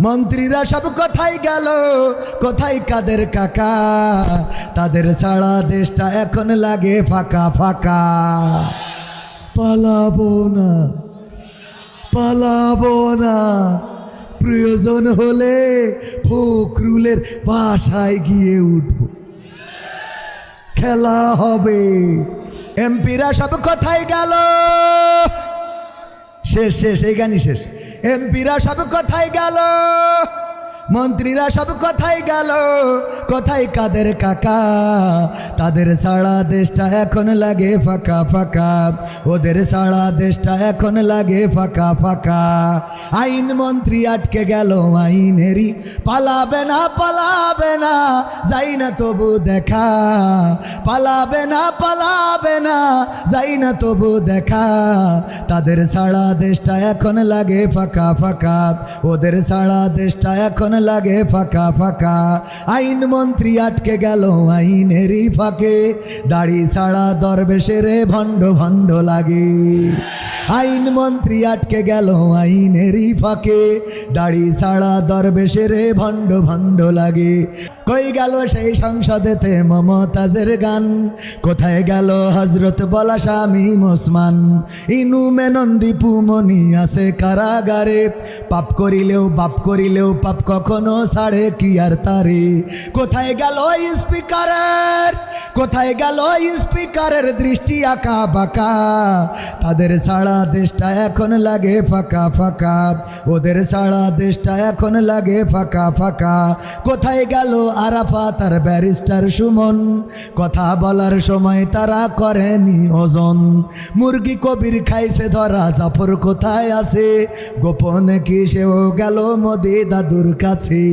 মন্ত্রীরা সব কোথায় গেল। কোথায় কাদের কাকা? তাদের সারা দেশটা এখন লাগে ফাঁকা ফাঁকা। পালাবো না পালাবো না। প্রয়োজন হলে ফখরুলের বাসায় গিয়ে উঠবো। খেলা হবে। এমপিরা সব কোথায় গেল। শেষ শেষ, এই গানই শেষ। এমপিরা সব কোথায় গেল, মন্ত্রীরা সব কোথায় গেল কোথায় কাদের কাকা? তাদের সারা দেশটা এখন লাগে ফাঁকা ফাঁকা, ওদের সারা দেশটা এখন লাগে ফাঁকা ফাঁকা। আইন মন্ত্রী আটকে গেল, আইনেরই পালাবে না পালাবে না, যাই না তবু দেখা, পালাবে না, পালাবে না। যাই না তবু দেখা। তাদের সারা দেশটা এখন লাগে ফাঁকা ফাঁকা। ওদের সারা দেশটা এখন লাগে ফাঁকা ফাঁকা। আইন মন্ত্রী আটকে গেল আইনেরই ফাঁকে। দাড়ি ছাড়া দরবেশের ভণ্ড ভণ্ড লাগে। আইন মন্ত্রী আটকে গেল আইনেরই ফাঁকে। দাড়ি ছাড়া দরবেশের ভণ্ড ভণ্ড লাগে। কই গেল সেই সংসদেতে মমতাজের গান? কোথায় গেল হজরত বলা স্বামী ওসমান, ইনু মেনন্দি পুমনি আছে কারাগারে। পাপ করিলেও বাপ করিলেও পাপ কখনো ছাড়ে কি আর তারে। কোথায় গেল স্পিকারের, কোথায় গেল স্পিকারের দৃষ্টি আঁকা বাঁকা? তাদের সারা দেশটা এখন লাগে ফাঁকা ফাঁকা। ওদের সারা দেশটা এখন লাগে ফাঁকা ফাঁকা। কোথায় গেল আরাফা তার ব্যারিস্টার সুমন? কথা বলার সময় তারা করেনি ওজন। মুরগি কবির খাইছে, ধরা জাফর কোথায় আছে? গোপনে কি সেও গেল মোদি দাদুর কাছে?